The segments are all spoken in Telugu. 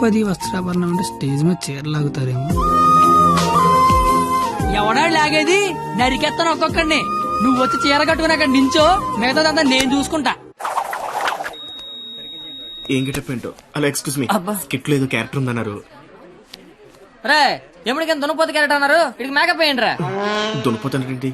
ద్రౌపది వస్త్రాభరణం అంటే స్టేజ్ మీద చీరలాగుతారేమో ఎవడా లాగేది? నరికెత్తాను ఒక్కొక్కడిని. నువ్వు వచ్చి చీర కట్టుకుని అక్కడ నించో మిగతాదంతా నేను చూసుకుంటా. ఏం గెటప్ ఏంటో? అలా ఎక్స్క్యూజ్ మీ స్కిట్లో ఏదో క్యారెక్టర్ ఉందన్నారు. రే ఎప్పటికైనా దున్నపోతు క్యారెట్ అన్నారు? ఇక్కడికి మేకప్ వేయండి రా. దునిపోతానండి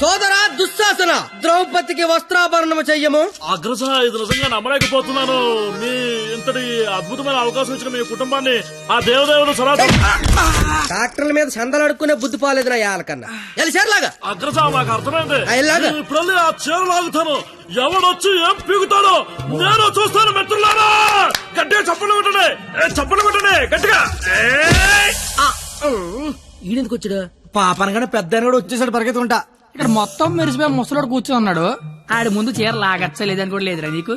సోదరా దుశ్శాసన. ద్రౌపదికి వస్త్రాభరణము చెయ్యము. అగ్రస ఇది నిజంగా నమ్మలేకపోతున్నాను. మీ ఇంతటి అద్భుతమైన అవకాశం ఇచ్చిన మీ కుటుంబాన్ని ఆ దేవదేవుడు సనాతన డాక్టర్ల మీద చందలు అడుక్కునే బుద్ధి పోలేదు నా యాలకన్నా. ఎలిసేర్లాగా అగ్రస మాకు అర్థమైంది. ఆ, ఎలాగా? నేను ఇప్పుడల్లి ఆ చీర లాగుతాను. ఎవడొచ్చి ఏం పీగుతాడో నేను చూస్తాను మిత్రులారా. గట్టిగా చప్పట్లు కొట్టండి. ఏ, చప్పట్లు కొట్టండి. గట్టిగా. ఏయ్! ఈడెందుకు వచ్చాడు? పాపనగానే పెద్ద కూడా వచ్చేసాడు పరిగెత్తుకుంటా. ఇక్కడ మొత్తం మెరిసిపోయి ముసలోడు కూర్చొని ఉన్నాడు. ఆడి ముందు చీర లాగచ్చలేదని కూడా లేదురా నీకు?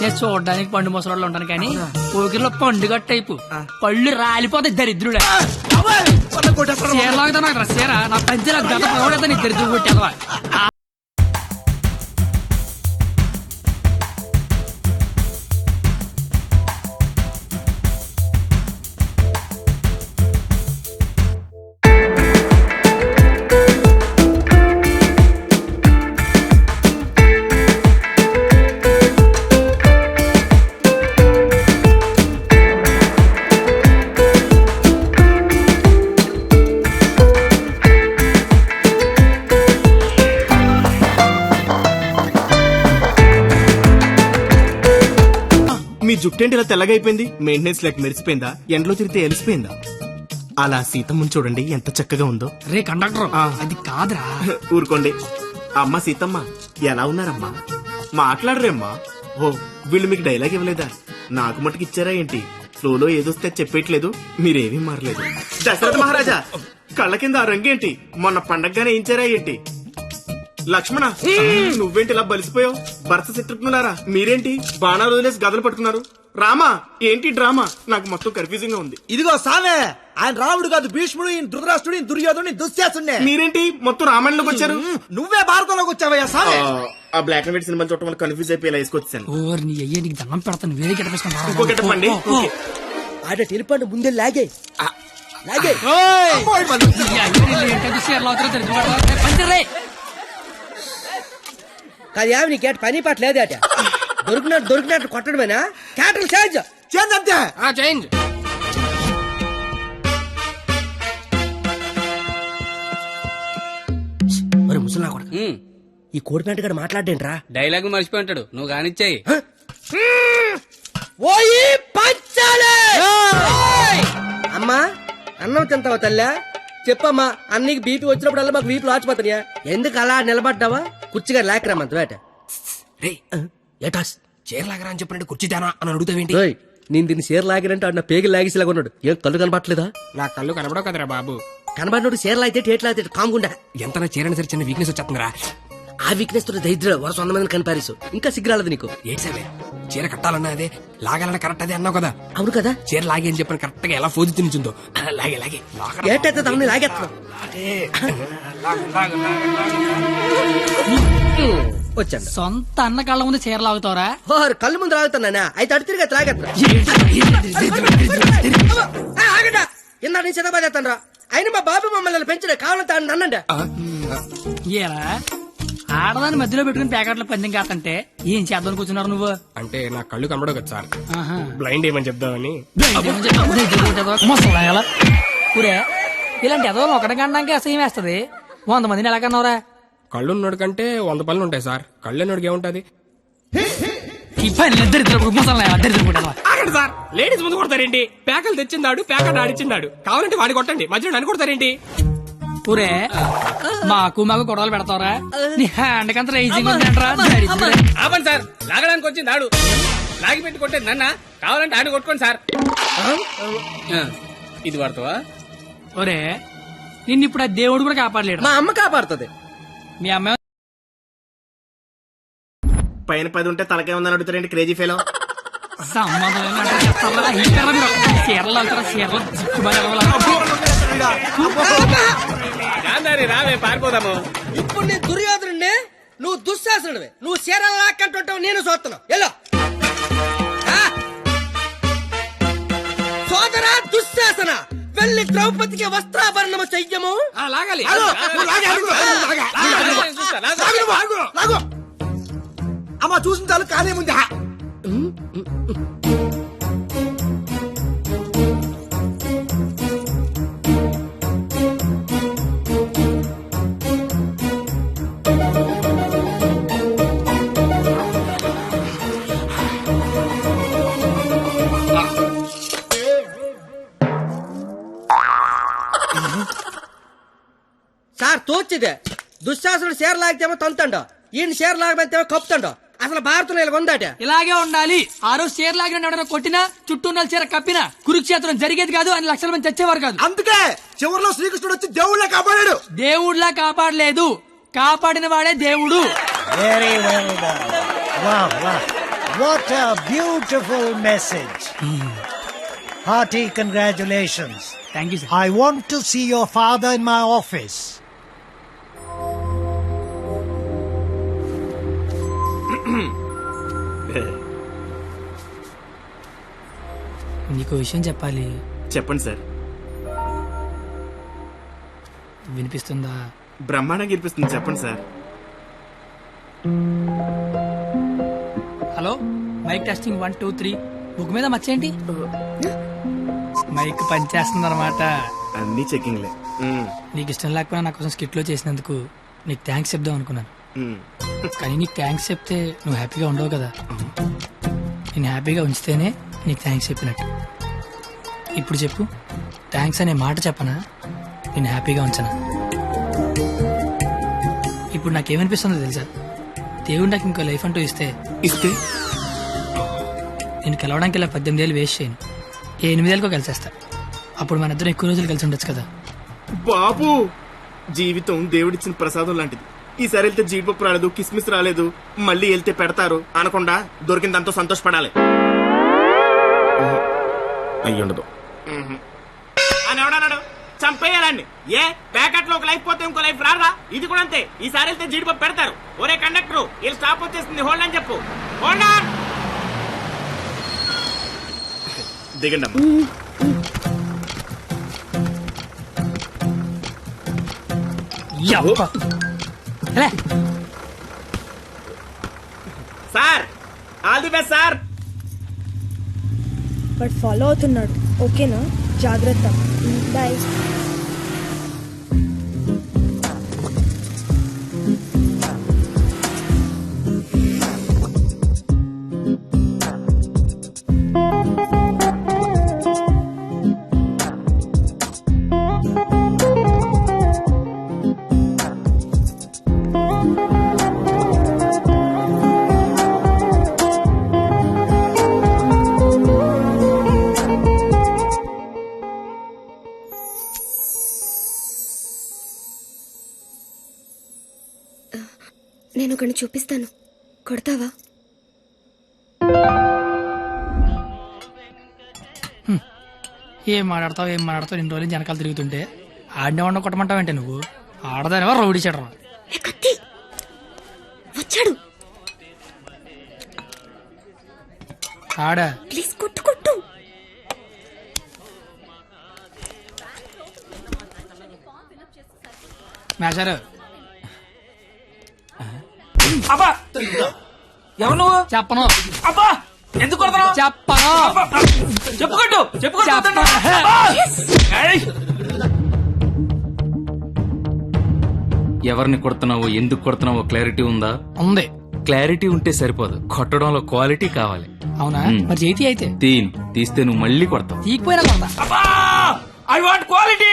నేను చూడడానికి పండు ముసలోళ్ళు ఉంటాను కానీ పోకిరిలో పండుగ టైపు పళ్ళు రాలిపోతాయి దరిద్రుడే. చీర లాగుతా నాకు చీర. నా పంచి నాకు గత పగడతా నీ దరిద్రుడు కొట్టేదవా మీ జుట్టేంటి ఇలా తెల్లగైపోయింది? మెయింటెనెన్స్ లేక మెరిసిపోయిందా? ఎండలో తిరిగితే ఎలిసిపోయిందా? అలా సీతమ్మని చూడండి ఎంత చక్కగా ఉందో. రే కండక్టర్. అది కాదురా. ఊరుకోండి. అమ్మ సీతమ్మ ఎలా ఉన్నారమ్మా? మాట్లాడరేమ్మా. ఓ వీళ్ళు మీకు డైలాగ్ ఇవ్వలేదా? నాకు మటుకు ఇచ్చారా ఏంటి? ఫ్లోలో ఏదొస్తే చెప్పేయట్లేదు మీరేమీ మారలేదు. దశరథ మహారాజా కళ్ళ కింద ఆ రంగేంటి? మొన్న పండగగానే ఏంచారా ఏంటి? లక్ష్మణ నువ్వేంటి ఇలా బలిసిపోయావు భర్త శత్రుఘ్నులారా మీరేంటి బాణాలు వదిలేసి గదలు పట్టుకున్నారు రామా ఏంటి డ్రామా నాకు మొత్తం కన్ఫ్యూజింగ్గా ఉంది ఇదిగో సామే ఆయన రాముడు కాదు భీష్ముడు ఈయన ధృతరాష్ట్రుడు ఈయన దుర్యోధుడు ఈయన దుశ్శాసుడే మీరేంటి మొత్తం రామాయణంలోకి వచ్చారు నువ్వే భారతంలోకి వచ్చావయ్యా సామే ఆ బ్లాక్ అండ్ వైట్ సినిమా చూడటం వల్ల కన్ఫ్యూజ్ అయిపోయి ఇలా వేసుకొచ్చాను ఓర్ నీ అయ్యే నీకు దండం పెడతాను వేరే ఇంకో. ఆడ టెలిపండి ముందే లాగే లాగే పంచరే కాదు ఏమి నీకేట పని పాట లేదు అట దొరికినట్టు దొరికినట్టు కొట్టడమేనా? Character change. చేంజ్ అంతే. చేంజ్. మరి ముసలా కొడక. ఈ కోడిపెంట గడ మాట్లాడేంట్రా? డైలాగ్ మర్చిపోయి ఉంటాడు నువ్వు కానిచ్చాయి ఓయి పంచాలే! అమ్మా అన్నం తింటావా తల్లా? చెప్పమ్మా అన్నీకి బీపీ వచ్చినప్పుడల్లా మాకు వీపులు ఆచిపోతాయా ఎందుకు అలా నిలబడ్డావా? కుర్చీగా లేకరామంత వేట ఏటాస్ చీరలాగరా అని చెప్పినట్టు కుర్చీ తేనా అని అడుగుతావేంటి? నేను దీన్ని చీర లాగినంటే ఆడు నా పేగి లాగేసేలాగా ఉన్నాడు. ఏం కళ్ళు కనపట్లేదా నా కళ్ళు కనబడవు కదరా బాబు. కనబడినోడు చీర లాగితే టేట్లు లాగితే కాముకుండా ఎంత నా చీరని సరే చిన్న వీక్నెస్ వచ్చేస్తుందిరా. ఆ వీక్నెస్తో దరిద్ర వరుస వంద మందిని కనిపారేసు ఇంకా సిగ్గురాలదు నీకు ఏడ్చావే చీర కట్టాలన్నా అదే లాగాలన్నా కరెక్ట్ అదే అన్నావు కదా అవును కదా చీర లాగే అని చెప్పిన కరెక్ట్గా ఎలా ఫోజు తినిచుందో లాగే లాగే. ఏటైతే తమని లాగేస్తున్నావు వచ్చాను సొంత అన్న కళ్ళ ముందు చీర లాగుతావరా ఓర్ కళ్ళు ముందు లాగుతున్నానా అయితే అడు తిరిగి లాగేస్తున్నా ఇందా నుంచి చిన్నబాదేస్తాను రా అయినా మా బాబు మమ్మల్ని పెంచడే కావాలంటే నన్నండి ఏరా ఆడదాన్ని మధ్యలో పెట్టుకుని ప్యాకెట్లో పందెం కాదంటే ఏం చేద్దాం కూర్చున్నారు నువ్వు? అంటే నా కళ్ళు కనబడవు కదా సార్. ఆహా. బ్లైండ్ ఏమని చెప్దామని. ముసలాయలా. ఊరే ఇలాంటి ఎదవలు ఒకటి కనడానికి అసహ్యం వేస్తది. వంద మందిని ఎలా కన్నావురా? కళ్ళు ఉన్నోడు కంటే వంద పనులు ఉంటాయి సార్. కళ్ళు ఉన్నోడికి ఏముంటది? ఈ పని ముసలాయలా ఆగండి సార్. లేడీస్ ముందు కొడతారేంటి? ప్యాకలు తెచ్చిందాడు ప్యాకెట్ ఆడిచ్చిందాడు. కావాలంటే వాడి కొట్టండి. మధ్యలో నన్ను కొడతారేంటి? ఊరే మాకు మాకు గొడవలు పెడతావరా? నీ హ్యాండ్ కంత రైజింగ్ ఉందంటరా. ఆపండి సార్. లాగడానికి వచ్చింది ఆడు లాగి పెట్టి కొట్టేది నన్న కావాలంటే ఆడు కొట్టుకోండి సార్. ఇది వాడతావా? ఒరే నిన్ను ఇప్పుడు ఆ దేవుడు కూడా కాపాడలేడు. మా అమ్మ కాపాడుతుంది. మీ అమ్మ పైన పది ఉంటే తలకే ఉందని అడుగుతారండి క్రేజీ ఫెలో సంబంధం చీరలు వెళ్తారా చీరలు? గాంధారి రావే పారిపోదాము. ఇప్పుడు నేను దుర్యోధనుడిని నువ్వు దుశ్శాసనుడివి. నువ్వు చీరలు లాక్కంటుంటావు నేను చూస్తున్నావు ఎల్లో. సోదరా దుశ్శాసన వెళ్ళి ద్రౌపదికి వస్త్రాభరణము చెయ్యము. ఆ, లాగాలి. ఆగు, నువ్వు లాగే, అడుగు, అడుగు, సార్ తోచిదే. దుశ్శాసనుడు చీర లాగితేమో తంతండో. ఈయన చీర లాగబెత్తేమో కప్పుతండో. అసలు భారతంలో ఇలా ఉందాట? ఇలాగే ఉండాలి. ఆ రోజు చీర లాగిన కొట్టినా చుట్టూ ఉన్న చీర కప్పినా కురుక్షేత్రం జరిగేది కాదు అని లక్షల మంది చచ్చేవారు కాదు. అందుకే చివరిలో శ్రీకృష్ణుడు వచ్చి దేవుళ్ళ కాపాడాడు. దేవుడిలా కాపాడలేదు. కాపాడిన వాడే దేవుడు. Very well done. Wow, wow. What a beautiful message. Hearty congratulations. Thank you sir I want to see your father in my నీకు విషయం చెప్పాలి. చెప్పండి సార్. వినిపిస్తుందా? బ్రహ్మాండంగా ఇనిపిస్తుంది చెప్పండి sir. Hello? Mike testing one two three. Book మీద మర్చేయండి. మైక్ పనిచేస్తుంది అనమాట అన్ని చెకింగ్లే ఉమ్, నీకు ఇష్టం లేకపోయినా నా కోసం స్కిట్లో చేసినందుకు నీకు థ్యాంక్స్ చెప్దాం అనుకున్నాను. కానీ నీకు థ్యాంక్స్ చెప్తే నువ్వు హ్యాపీగా ఉండవు కదా. నేను హ్యాపీగా ఉంచితేనే నీకు థ్యాంక్స్ చెప్పినట్టు. ఇప్పుడు చెప్పు థ్యాంక్స్ అనే మాట చెప్పనా? నేను హ్యాపీగా ఉంచనా? ఇప్పుడు నాకేమనిపిస్తుందో తెలుసా? దేవుడు నాకు ఇంకో లైఫ్ అంటూ ఇస్తే ఇస్తే నేను కలవడానికి ఇలా పద్దెనిమిది ఏళ్ళు వేస్ట్ చేయను. ఏ ఎనిమిదేళ్ళకో కలిసేస్తా. అప్పుడు మన ఇద్దరం ఎక్కువ రోజులు కలిసి ఉండొచ్చు కదా. బాబు! జీవితం దేవుడిచ్చిన ప్రసాదం లాంటిది. ఈసారి వెళ్తే జీడిపప్పు రాలేదు కిస్మిస్ రాలేదు మళ్ళీ వెళ్తే పెడతారు అనకుండా దొరికిందంతో సంతోషపడాలి. అయ్యుండదు అని ఎవడన్నాడు చంపేయాలండి. ఏ? ప్యాకెట్లో ఒక లైఫ్ పోతే ఇంకో లైఫ్ రారా ఇది కూడా అంతే. ఈసారి వెళ్తే జీడిపప్పు పెడతారు. ఒరే కండక్టర్ వీళ్ళు స్టాప్ వచ్చేస్తుంది హోల్డ్ అని చెప్పు. హోల్డ్ ఆన్ దిగండి అమ్మా? Sir all the best sir. But follow అవుతున్నాడు. ఓకేనా? జాగ్రత్త. Mm, బాయ్ ఒకరిని చూపిస్తాను. కొడతావా? ఏం మాట్లాడతావు ఏం మాట్లాడతావు? రెండు రోజులు వెనకాల తిరుగుతుంటే ఆడినే వండ కొట్టమంటావంటే నువ్వు? ఆడదానివా రౌడీ చెడరా వచ్చాడు. ఆడ? ప్లీజ్ కొట్టు కొట్టు. మేషారు అబ్బా! ఎవరు నువ్వు? చెప్పను. అబ్బా! ఎందుకు కొడుతున్నావు? చెప్పను. చెప్పుకోట్టు చెప్పుకోట్టు చెప్పను. ఎవరిని కొడుతున్నావో ఎందుకు కొడుతున్నావో క్లారిటీ ఉందా? ఉంది. క్లారిటీ ఉంటే సరిపోదు. కొట్టడంలో క్వాలిటీ కావాలి. అవునా. మరి చేతి అయితే? తీను. తీస్తే నువ్వు మళ్ళీ కొడతావు. తీకపోయినా కొడతా అబ్బా! ఐ వాంట్ క్వాలిటీ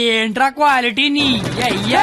ఏంట్రా క్వాలిటీ నీ? అయ్యా.